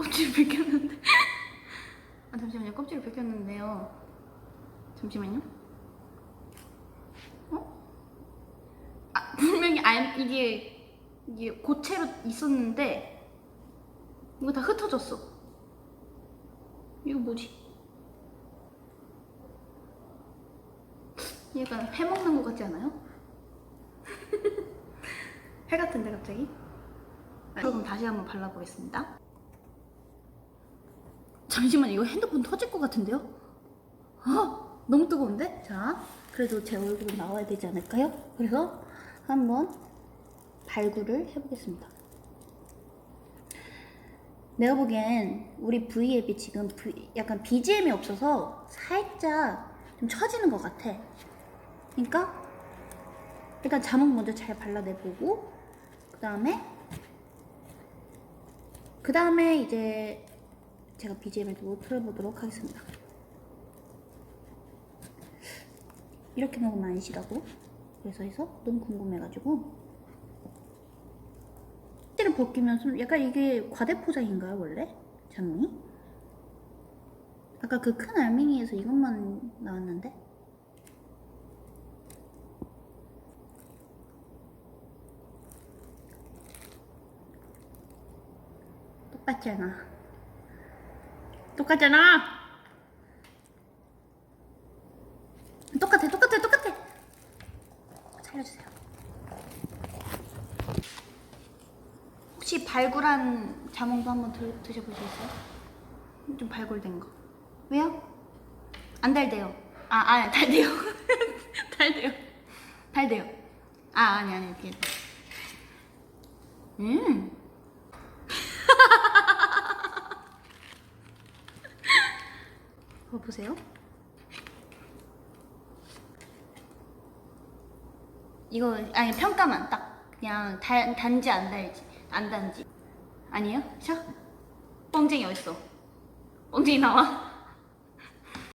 껍질 벗겼는데. 아 잠시만요. 껍질을 벗겼는데요. 잠시만요. 어? 아 분명히 알 이게 이게 고체로 있었는데 이거 다 흩어졌어. 이거 뭐지? 약간 회 먹는 것 같지 않아요? 회 같은데 갑자기? 아, 그럼 다시 한번 발라보겠습니다. 잠시만 이거 핸드폰 터질 것 같은데요? 아 너무 뜨거운데? 자 그래도 제 얼굴은 나와야 되지 않을까요? 그래서 한번 발굴을 해보겠습니다. 내가 보기엔 우리 V앱이 지금 V- 약간 BGM이 없어서 살짝 좀 처지는 것 같아. 그러니까 일단 자막 먼저 잘 발라내보고 그 다음에 그 다음에 이제 제가 BGM을 또 틀어보도록 하겠습니다. 이렇게 먹으면 안 시다고 그래서 해서 너무 궁금해가지고 띠를 벗기면 좀 약간 이게 과대포장인가요 원래? 장미? 아까 그 큰 알맹이에서 이것만 나왔는데? 똑같잖아. 똑같잖아. 똑같아, 똑같아, 똑같아. 살려주세요. 혹시 발굴한 자몽도 한번 드, 드셔보시겠어요? 좀 발굴된 거. 왜요? 안 달대요. 아, 아, 달대요. 달대요. 달대요. 아, 아니, 아니, 이게. 음. 이거 보세요. 이거 아니 평가만 딱 그냥 단, 단지 안 달지 안 단지 아니에요? 샤? 뻥쟁이 어딨어? 뻥쟁이 나와